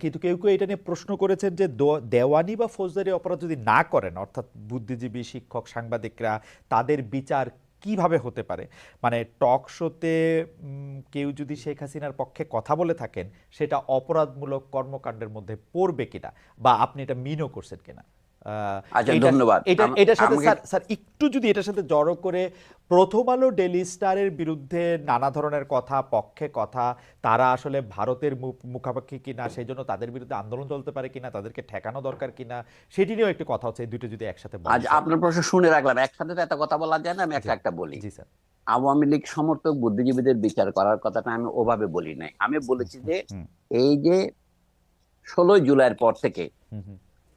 কিন্তু কেউ কেউ এটা নিয়ে প্রশ্ন করেছেন যে দেওয়ানি বা ফৌজদারি অপরাধ যদি না করেন, অর্থাৎ বুদ্ধিজীবী, শিক্ষক, সাংবাদিকরা, তাদের বিচার কীভাবে হতে পারে? মানে টক শোতে কেউ যদি শেখ হাসিনার পক্ষে কথা বলে থাকেন, সেটা অপরাধমূলক কর্মকাণ্ডের মধ্যে পড়বে কিনা? বা আপনি এটা মিনও করছেন কিনা? আচ্ছা, ধন্যবাদ। এটা এটার সাথে স্যার স্যার একটু যদি এটার সাথে জড়ো করে প্রথম আলো ডেলি স্টারের বিরুদ্ধে নানা ধরনের কথা পক্ষে কথা তারা আসলে ভারতের মুখাপেক্ষি কিনা সেই জন্য তাদের বিরুদ্ধে আন্দোলন চলতে পারে কিনা তাদেরকে ঠেকানো দরকার কিনা সেটি নিয়েও একটু কথা হচ্ছে দুটো যদি একসাথে আজ আপনার প্রশ্ন শুনে রাখলাম একসাথে তো এত কথা বলা যায় না আমি একটা একটা বলি। জি স্যার। আওয়ামী লীগ সমর্থক বুদ্ধিজীবীদের বিচার করার কথাটা আমি ওভাবে বলি নাই। আমি বলেছি যে এই যে ষোলোই জুলাইয়ের পর থেকে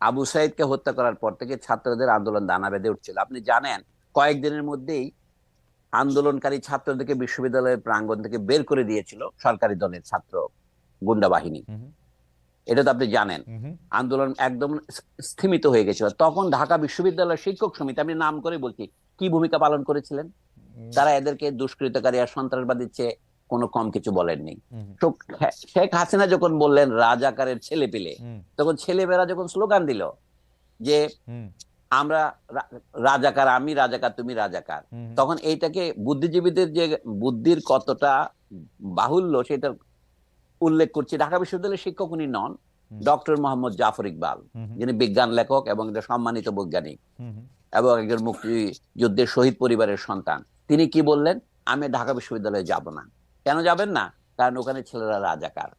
আবু সাইদকে হত্যা করার পর থেকে ছাত্রদের আন্দোলন দানা বেঁধে উঠছিল। আপনি জানেন কয়েকদিনের মধ্যেই আন্দোলনকারী ছাত্রদেরকে বিশ্ববিদ্যালয়ের প্রাঙ্গণ থেকে বের করে দিয়েছিল সরকারি দলের ছাত্র গুন্ডা বাহিনী। এটা তো আপনি জানেন। আন্দোলন একদম স্থিমিত হয়ে গেছিল। তখন ঢাকা বিশ্ববিদ্যালয়ের শিক্ষক সমিতি আমি নাম করে বলছি কি ভূমিকা পালন করেছিলেন? তারা এদেরকে দুষ্কৃতকারী আর সন্ত্রাসবাদীর চেয়ে কোনো কম কিছু বলেননি। তো শেখ হাসিনা যখন বললেন রাজাকারের ছেলে পেলে তখন ছেলেমেয়েরা যখন স্লোগান দিল যে আমরা রাজাকার আমি রাজাকার তুমি রাজাকার তখন এইটাকে বুদ্ধিজীবীদের যে বুদ্ধির কতটা বাহুল্য সেটা উল্লেখ করছি। ঢাকা বিশ্ববিদ্যালয়ের শিক্ষক উনি নন ডক্টর মোহাম্মদ জাফর ইকবাল যিনি বিজ্ঞান লেখক এবং একজন সম্মানিত বৈজ্ঞানিক এবং একজন মুক্তিযুদ্ধের শহীদ পরিবারের সন্তান। তিনি কি বললেন? আমি ঢাকা বিশ্ববিদ্যালয়ে যাব না। কেন যাবেন না? কারণ ওখানে ছেলেরা রাজাকার।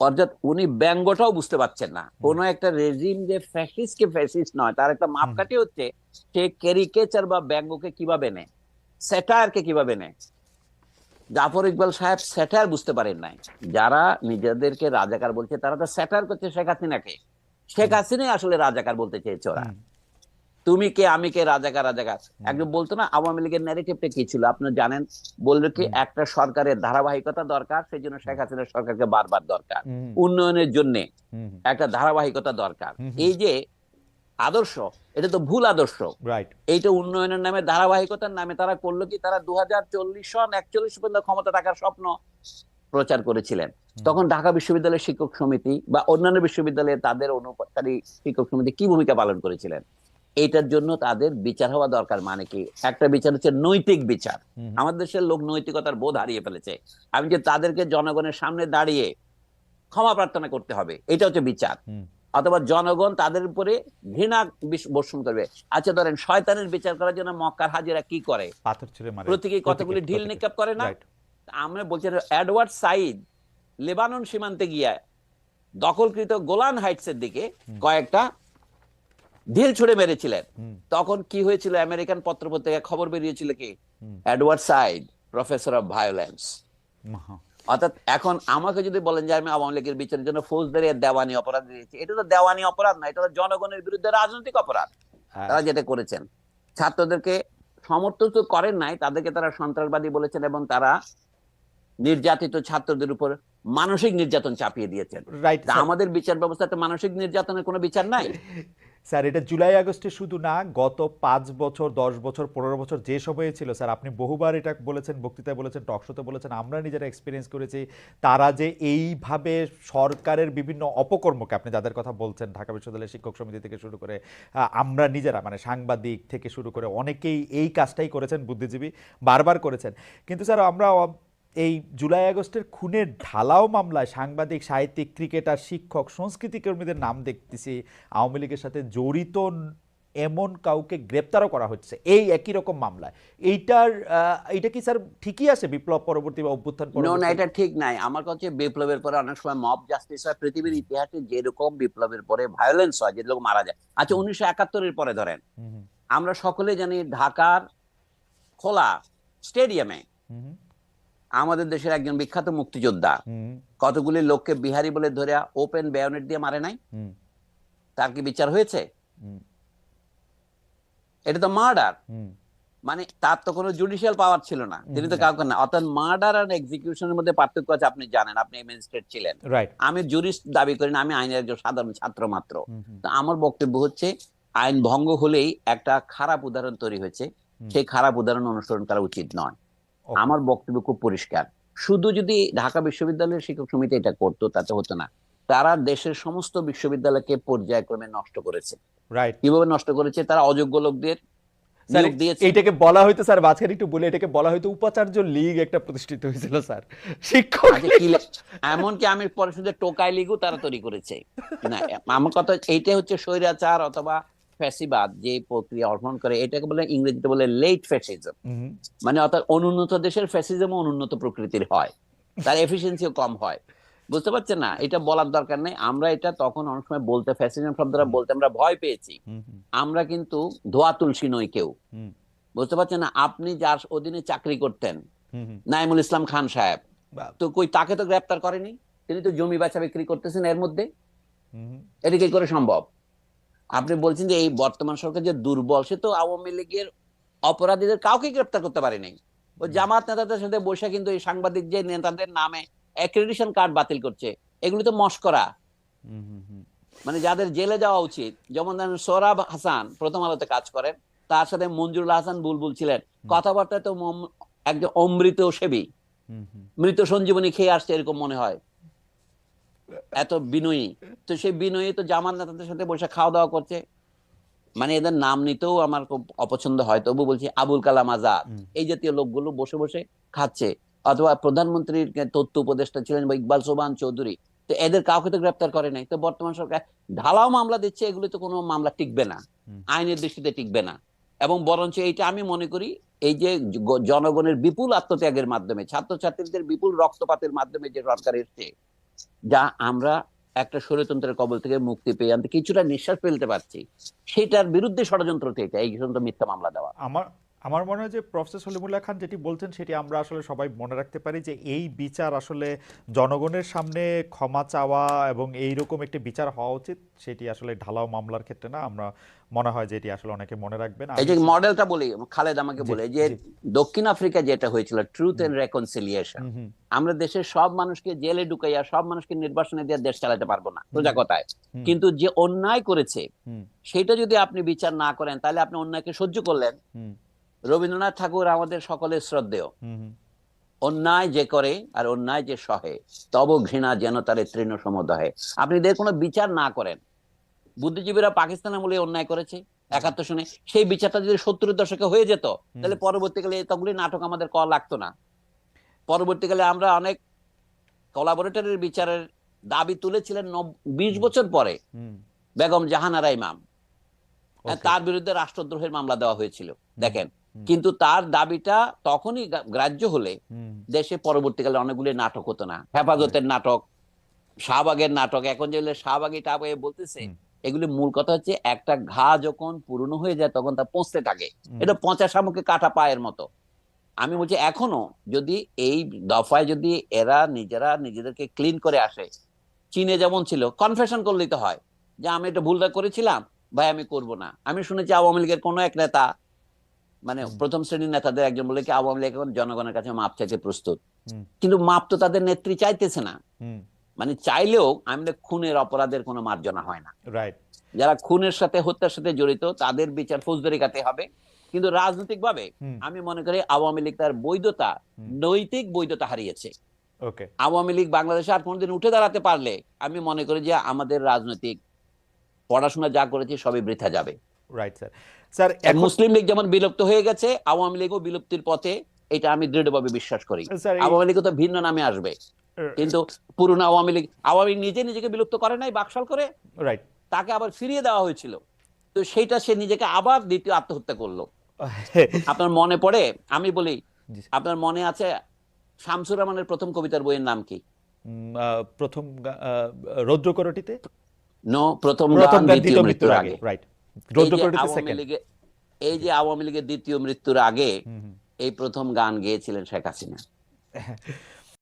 অর্থাৎ উনি ব্যঙ্গটাও বুঝতে পারছেন না। কোন একটা রেজিম যে ফ্যাসিস্ট কে ফ্যাসিস্ট নয় তার একটা মাপকাঠি হচ্ছে সে ক্যারিকেচার বা ব্যঙ্গকে কীভাবে নেয়? স্যাটায়ারকে কীভাবে নেয়? জাফর ইকবাল সাহেব স্যাটায়ার বুঝতে পারেন নাই। যারা নিজেদেরকে রাজাকার বলছে তারা তো স্যাটায়ার করছে শেখ হাসিনাকে। শেখ হাসিনাই আসলে রাজাকার বলতে চেয়েছে ওরা। তুমি কে আমি কে রাজাকার রাজাকার একজন বলতো না আওয়ামী লীগের ন্যারেটিভটা কি ছিল? আপনি জানেন বলল কি একটা সরকারের ধারাবাহিকতা দরকার সেই জন্য শেখ হাসিনা সরকারকে বারবার দরকার। উন্নয়নের জন্য একটা ধারাবাহিকতা দরকার। এই যে আদর্শ এটা তো ভুল আদর্শ। রাইট এইটা উন্নয়নের নামে ধারাবাহিকতার নামে তারা করল কি তারা দু হাজার চল্লিশ সন একচল্লিশ পর্যন্ত ক্ষমতা থাকার স্বপ্ন প্রচার করেছিলেন। তখন ঢাকা বিশ্ববিদ্যালয়ের শিক্ষক সমিতি বা অন্যান্য বিশ্ববিদ্যালয়ে তাদের অনুপাতকারী শিক্ষক সমিতি কি ভূমিকা পালন করেছিলেন? এইটার জন্য তাদের বিচার হওয়া দরকার। মানে কি? একটা বিচার হচ্ছে নৈতিক বিচার। আমাদের দেশের লোক নৈতিকতার বোধ হারিয়ে ফেলেছে। আমি যে তাদেরকে জনগণের সামনে দাঁড়িয়ে ক্ষমা প্রার্থনা করতে হবে এটা হচ্ছে বিচার। অথবা জনগণ তাদের উপরে ঘৃণা বর্ষণ করবে। আচ্ছা ধরেন শয়তানের বিচার করার জন্য মক্কার হাজিরা কি করে? পাথর ছেড়ে মারে। প্রতীকী কতগুলি ঢিল নিক্ষেপ করে না? আমরা বলছি এডওয়ার্ড সাইদ লেবানন সীমান্তে গিয়ে দখলকৃত গোলান হাইটসের দিকে কয়েকটা ঢিল ছুড়ে মেরেছিলেন। তখন কি হয়েছিল? আমেরিকান পত্রপত্রিকায় খবর বেরিয়েছিল কি? হুম। Edward Said professor of violence অর্থাৎ এখন আমাকে যদি বলেন যে আমি আওয়ামী লীগের বিচারের জন্য ফৌজদারি দেওয়ানি অপরাধ দিয়েছি এটা তো দেওয়ানি অপরাধ না এটা তো জনগণের বিরুদ্ধে রাজনৈতিক অপরাধ। হ্যাঁ, তারা যেটা করেছেন ছাত্রদেরকে সমর্থন তো করেন নাই তাদেরকে তারা সন্ত্রাসবাদী বলেছেন এবং তারা নির্যাতিত ছাত্রদের উপর মানসিক নির্যাতন চাপিয়ে দিয়েছেন। আমাদের বিচার ব্যবস্থাতে মানসিক নির্যাতনের কোনো বিচার নাই? স্যার, এটা জুলাই আগস্টে শুধু না, গত পাঁচ বছর, দশ বছর, পনেরো বছর যে সময়ে ছিল, স্যার, আপনি বহুবার এটা বলেছেন, বক্তৃতায় বলেছেন টকশোতে বলেছেন, আমরা নিজেরা এক্সপিরিয়েন্স করেছি, তারা যে এইভাবে সরকারের বিভিন্ন অপকর্মকে, আপনি যাদের কথা বলছেন, ঢাকা বিশ্ববিদ্যালয়ের শিক্ষক সমিতি থেকে শুরু করে আমরা নিজেরা মানে সাংবাদিক থেকে শুরু করে, অনেকেই এই কাজটাই করেছেন, বুদ্ধিজীবী বারবার করেছেন। কিন্তু স্যার, আমরা এই জুলাই আগস্টের খুনের ঢালাও মামলায় সাংবাদিক সাহিত্যিক ক্রিকেটার শিক্ষক সংস্কৃতি কর্মীদের নাম দেখতেছি। আওয়ামী লীগের সাথে জড়িত এমন কাউকে গ্রেপ্তারও করা হচ্ছে। এই একই রকম মামলায়। এইটার এইটা কি স্যার ঠিকই আছে বিপ্লব পরবর্তী বা অভ্যুত্থান নো না এটা ঠিক নাই। আমার কাছে বিপ্লবের পরে অনেক সময় মব জাস্টিস হয়। পৃথিবীর ইতিহাসে যেরকম বিপ্লবের পরে ভায়োলেন্স হয় যে লোক মারা যায়। আচ্ছা উনিশশো একাত্তরের পরে ধরেন। আমরা সকলে জানি ঢাকার খোলা স্টেডিয়ামে আমাদের দেশের একজন বিখ্যাত মুক্তিযোদ্ধা। কতগুলি লোককে বিহারি বলে ধরে ওপেন বেয়নেট দিয়ে মারে নাই? তার কি বিচার হয়েছে? এটা তো মার্ডার মানে তার তো কোনো জুডিশিয়াল পাওয়ার ছিল না। তিনি তো কাউকে না অর্থাৎ মার্ডার আর এক্সিকিউশনের মধ্যে পার্থক্য আছে আপনি জানেন আপনি ম্যাজিস্ট্রেট ছিলেন। আমি জুরিস্ট দাবি করি না আমি আইনের একজন সাধারণ ছাত্র মাত্র। তো আমার বক্তব্য হচ্ছে আইন ভঙ্গ হলেই একটা খারাপ উদাহরণ তৈরি হয়েছে। সেই খারাপ উদাহরণ অনুসরণ করা উচিত নয়. আমার বক্তব্য খুব পরিষ্কার। শুধু যদি ঢাকা বিশ্ববিদ্যালয়ের শিক্ষক সমিতি এটা করতো তাতে হতো না। তারা দেশের সমস্ত বিশ্ববিদ্যালয়কে পর্যায়ক্রমে নষ্ট করেছে। রাইট কীভাবে নষ্ট করেছে? তারা অযোগ্য লোকদের এইটাকে বলা হয়তো স্যার মাঝখানে একটু বলে এটাকে বলা হয়তো উপাচার্য লীগ একটা প্রতিষ্ঠিত হয়েছিল স্যার শিক্ষক আচ্ছা, এমনকি আমি পরে শুধু টোকাই লিগও তারা তৈরি করেছে। না আমার কথা এইটা হচ্ছে স্বৈরাচার অথবা ফ্যাসিবাদ যে প্রক্রিয়া অর্পণ করে এটাকে বলে ইংরেজিতে বলে লেট ফ্যাসিজম মানে অর্থাৎ অনুন্নত দেশের ফ্যাসিজম অনুন্নত প্রকৃতির হয়। তার এফিসিয়েন্সিও কম হয়। বুঝতে পারছেন না? এটা বলার দরকার নেই। আমরা এটা তখন অনেক সময় বলতে ফ্যাসিজম শব্দটা বলতে আমরা ভয় পেয়েছি। আমরা কিন্তু ধোয়া তুলসী নই কেউ। বুঝতে পারছেন না? আপনি যার অধীনে চাকরি করতেন। নাইমুল ইসলাম খান সাহেব তো কই তাকে তো গ্রেপ্তার করেনি? তিনি তো জমি বেচা বিক্রি করতেছেন এর মধ্যে। এটা কি করে সম্ভব? আপনি বলছেন যে এই বর্তমান সরকার যে দুর্বল সে তো আওয়ামী লীগের অপরাধীদের কাউকে গ্রেপ্তার করতে পারেনি ও জামাত নেতাদের সাথে বসে কিন্তু এই সাংবাদিক যে নেতাদের নামে অ্যাক্রেডিটেশন কার্ড বাতিল করছে এগুলি তো মস্করা। মানে যাদের জেলে যাওয়া উচিত যেমন ধরেন সোরাব হাসান প্রথম আলোতে কাজ করেন তার সাথে মঞ্জুরুল হাসান বুলবুল ছিলেন। কথাবার্তায় তো একজন অমৃত সেবী। মৃত সঞ্জীবনী খেয়ে আসছে এরকম মনে হয়। এত বিনয়ী। তো সেই বিনয়ী তো জামান নেতাদের সাথে বসে খাওয়া দাওয়া করছে। মানে এদের নাম নিতেও আমার খুব অপছন্দ হয়। তবু বলছি আবুল কালাম আজাদ। এই জাতীয় লোকগুলো বসে বসে খাচ্ছে। অথবা প্রধানমন্ত্রীর তথ্য উপদেষ্টা ছিলেন বা ইকবাল সোবান চৌধুরী। তো এদের কাউকে তো গ্রেপ্তার করে নাই। তো বর্তমান সরকার ঢালাও মামলা দিচ্ছে এগুলো তো কোনো মামলা টিকবে না। আইনের দৃষ্টিতে টিকবে না। এবং বরঞ্চ এইটা আমি মনে করি এই যে জনগণের বিপুল আত্মত্যাগের মাধ্যমে ছাত্রছাত্রীদের বিপুল রক্তপাতের মাধ্যমে যে সরকার এসছে যা আমরা একটা স্বৈরতন্ত্রের কবল থেকে মুক্তি পেয়ে আনতে কিছুটা নিঃশ্বাস ফেলতে পারছি। সেটার বিরুদ্ধে ষড়যন্ত্র থেকে এই মিথ্যা মামলা দেওয়া। আমার আমার মনে হয় যে প্রফেসর সলিমুল্লাহ খান যেটি বলছেন সেটি আমরা আসলে সবাই মনে রাখতে পারি যে এই বিচার আসলে জনগণের সামনে ক্ষমা চাওয়া এবং এই রকম একটি বিচার হওয়া উচিত সেটি আসলে ঢালাও মামলার ক্ষেত্রে না। আমরা মনে হয় যে এটি আসলে অনেকে মনে রাখবেন। এই যে মডেলটা বলি খালেদ আমাকে বলে যে দক্ষিণ আফ্রিকা যেটা হয়েছিল ট্রুথ এন্ড রেকনসিলিয়েশন আমরা দেশের সব মানুষকে জেলে ঢুকাইয়া সব মানুষকে নির্বাসনে দিয়ে দেশ চালাতে পারব না। সোজা কথায়। কিন্তু যে অন্যায় করেছে সেটা যদি আপনি বিচার না করেন তাহলে আপনি অন্যায়কে সহ্য করলেন। রবীন্দ্রনাথ ঠাকুর আমাদের সকলের শ্রদ্ধেয়। অন্যায় যে করে আর অন্যায় যে সহে তব ঘৃণা যেন তারে তৃণ সমদহে। আপনি এদের কোনো বিচার না করেন বুদ্ধিজীবীরা পাকিস্তান আমলে অন্যায় করেছে একাত্তর সনে সেই বিচারটা যদি সত্তরের দশকে হয়ে যেত তাহলে পরবর্তীকালে এতগুলি নাটক আমাদের করা লাগতো না। পরবর্তীকালে আমরা অনেক কোলাবোরেটরের বিচারের দাবি তুলেছিলেন বিশ বছর পরে। বেগম জাহানারা ইমাম. তার বিরুদ্ধে রাষ্ট্রদ্রোহের মামলা দেওয়া হয়েছিল। দেখেন। কিন্তু তার দাবিটা তখনই গ্রাহ্য হলে দেশে পরবর্তীকালে অনেকগুলি নাটক হতো না। হেফাজতের নাটক শাহবাগের নাটক। এখন যেগুলো শাহবাগি টাবাগে বলতেছে এগুলি মূল কথা হচ্ছে একটা ঘা যখন পুরনো হয়ে যায় তখন তা পচতে থাকে। এটা পচা শামুকে কাটা পায়ের মতো। আমি বলছি এখনও যদি এই দফায় যদি এরা নিজেরা নিজেদেরকে ক্লিন করে আসে চীনে যেমন ছিল কনফেশন করলেই তো হয় যে আমি এটা ভুলটা করেছিলাম ভাই আমি করব না। আমি শুনেছি আওয়ামী লীগের কোনো এক নেতা মানে প্রথম শ্রেণির নেতাদের একজন বলে কি আওয়ামী লীগ এখন জনগণের কাছে মাপ চাইতে প্রস্তুত। কিন্তু মাপ তো তাদের নেত্রী চাইতেছে না। মানে চাইলেও আমাদের খুনের অপরাধের কোনো মার্জনা হয় না। রাইট যারা খুনের সাথে হত্যার সাথে জড়িত তাদের বিচার ফৌজদারি কাতে হবে। কিন্তু রাজনৈতিক ভাবে আমি মনে করি আওয়ামী লীগ তার বৈধতা নৈতিক বৈধতা হারিয়েছে। ওকে আওয়ামী লীগ বাংলাদেশে আর কোনোদিন উঠে দাঁড়াতে পারলে আমি মনে করি যে আমাদের রাজনৈতিক পড়াশোনা যা করেছি সবই বৃথা যাবে। Right sir sir Muslim League যেমন বিলুপ্ত হয়ে গেছে আওয়ামী লীগও বিলুপ্তির পথে এটা আমি দৃঢ়ভাবে বিশ্বাস করি। আওয়ামী লীগও তো ভিন্ন নামে আসবে। কিন্তু পুরনো আওয়ামী লীগ আওয়ামী নিজে নিজেকে বিলুপ্ত করে নাই বাকশাল করে রাইট তাকে আবার ফিরিয়ে দেওয়া হয়েছিল। তো সেইটা সে নিজেকে আবার দ্বিতীয় আত্মহত্যা করল। আপনার মনে পড়ে? আমি বলি আপনার মনে আছে শামসুর রহমানের প্রথম কবিতার বইয়ের নাম কি? প্রথম রৌদ্রকরটিতে? নো প্রথম গান দ্বিতীয় মৃত্যুর আগে। রাইট এই যে আওয়ামী লীগের আওয়ামী লীগের দ্বিতীয় মৃত্যুর আগে এই প্রথম গান গেয়েছিলেন শেখ হাসিনা।